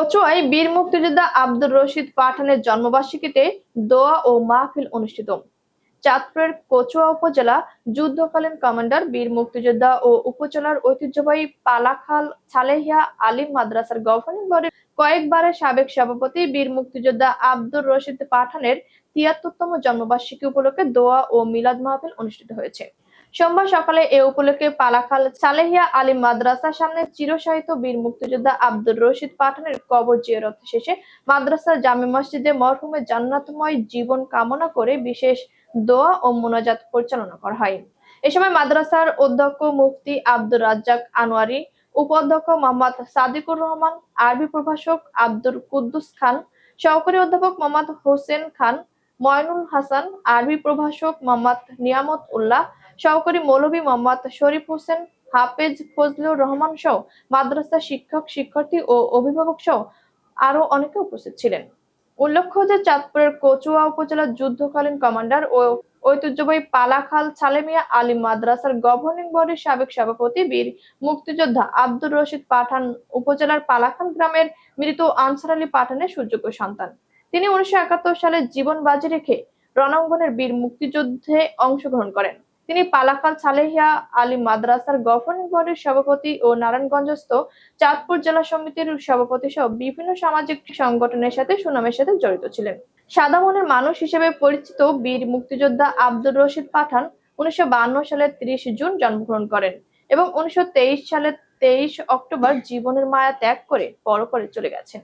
কচুয়ায় বীর মুক্তিযোদ্ধা আব্দুর রশিদ পাঠানের জন্মবার্ষিকীতে দোয়া ও মাহফিল অনুষ্ঠিত। চাঁদপুরের কচুয়া উপজেলা যুদ্ধকালীন কমান্ডার, বীর মুক্তিযোদ্ধা ও উপজেলার ঐতিহ্যবাহী পালাখাল সালেহিয়া আলিম মাদ্রাসার গভর্নিং বডির কয়েকবারের সাবেক সভাপতি বীর মুক্তিযোদ্ধা আব্দুর রশিদ পাঠানের তিয়াত্তরতম জন্মবার্ষিকী উপলক্ষে দোয়া ও মিলাদ মাহফিল অনুষ্ঠিত হয়েছে। সোমবার সকালে এ উপলক্ষে পালাখাল সালেহিয়া আলিম মাদ্রাসার সামনে চিরসাহিত বীর মুক্তিযোদ্ধা আব্দুর রশিদ পাঠানের কবর জিয়ারত শেষে মাদ্রাসার জামে মসজিদে মরহুমের জান্নাতময় জীবন কামনা করে বিশেষ দোয়া ও মোনাজাত পরিচালনা করা হয়। এ সময় মাদ্রাসার অধ্যক্ষ মুফতি আব্দুর রাজ্জাক আনোয়ারি, উপাধ্যক্ষ মোহাম্মদ সাদিকুর রহমান, আরবি প্রভাষক আব্দুর কুদ্দুস খান, সহকারী অধ্যাপক মোহাম্মদ হোসেন খান, ময়নুল হাসান, আরবি প্রভাষক মোহাম্মদ নিয়ামত উল্লাহ সহকারী মৌলভী মোহাম্মদ শরীফ হোসেন, হাফেজ ফজলুর রহমান সহ মাদ্রাসা শিক্ষক, শিক্ষার্থী ও অভিভাবক সহ আরও অনেকে উপস্থিত ছিলেন। উল্লেখ্য যে চাঁদপুরের কচুয়া উপজেলার যুদ্ধকালীন কমান্ডার ও ঐতিহ্যবাহী পালাখাল সালেমিয়া আলী মাদ্রাসার গভর্নিং বডির সাবেক সভাপতি বীর মুক্তিযোদ্ধা আব্দুর রশিদ পাঠান উপজেলার পালাখাল গ্রামের মৃত আনসার আলী পাঠানের সুযোগ্য সন্তান। তিনি উনিশশো একাত্তর সালে জীবন বাজি রেখে রণাঙ্গনের বীর মুক্তিযুদ্ধে অংশগ্রহণ করেন। তিনি পালাকাল সালেহিয়া আলী মাদ্রাসার গভর্নিং বডির সভাপতি ও নারায়ণগঞ্জস্থ চাঁদপুর জেলা সমিতির সভাপতি সহ বিভিন্ন সামাজিক সংগঠনের সাথে সুনামের সাথে জড়িত ছিলেন। সাদা মনের মানুষ হিসেবে পরিচিত বীর মুক্তিযোদ্ধা আব্দুর রশিদ পাঠান উনিশশো সালের তিরিশ জুন জন্মগ্রহণ করেন এবং উনিশশো তেইশ সালের তেইশ অক্টোবর জীবনের মায়া ত্যাগ করে পরপরে চলে গেছেন।